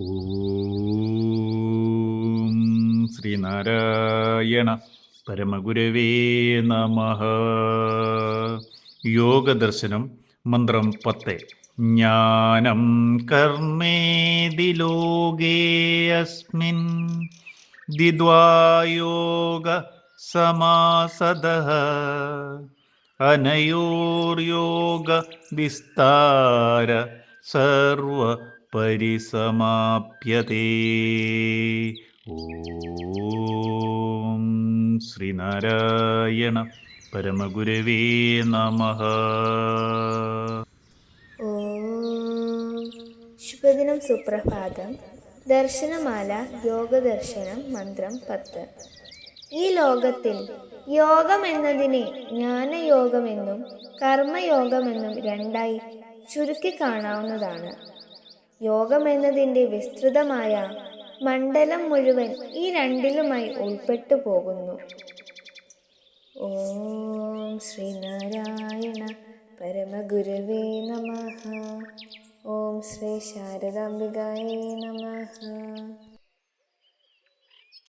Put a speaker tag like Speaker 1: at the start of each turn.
Speaker 1: ഓം ശ്രീനാരായണ പരമഗുരവേ നമ. യോഗദർശനം മന്ത്രം പത്ത്. ജ്ഞാനം കർമ്മേതി ലോകേ അസ്മിൻ. ദ്വിദ്വായോഗ സമാസദഃ. അനയോർയോഗ വിസ്താര സർവ പരിസമാപ്യതേ ഓം ശ്രീനാരായണ പരമഗുരവേ നമഃ.
Speaker 2: ശുഭദിനം സുപ്രഭാതം. ദർശനമാല യോഗദർശനം മന്ത്രം പത്ത്. ഈ ലോകത്തിൽ യോഗം എന്നതിനെ ജ്ഞാനയോഗമെന്നും കർമ്മയോഗമെന്നും രണ്ടായി ചുരുക്കി കാണാവുന്നതാണ് യോഗം എന്നതിന്റെ വിസ്തൃതമായ മണ്ഡലം മുഴുവൻ ഈ രണ്ടിലുമായി ഉൾപ്പെട്ടു പോകുന്നു. ഓം ശ്രീനാരായണ പരമഗുരവേ നമ. ഓം ശ്രീ ശാരദാംബികായേ നമ.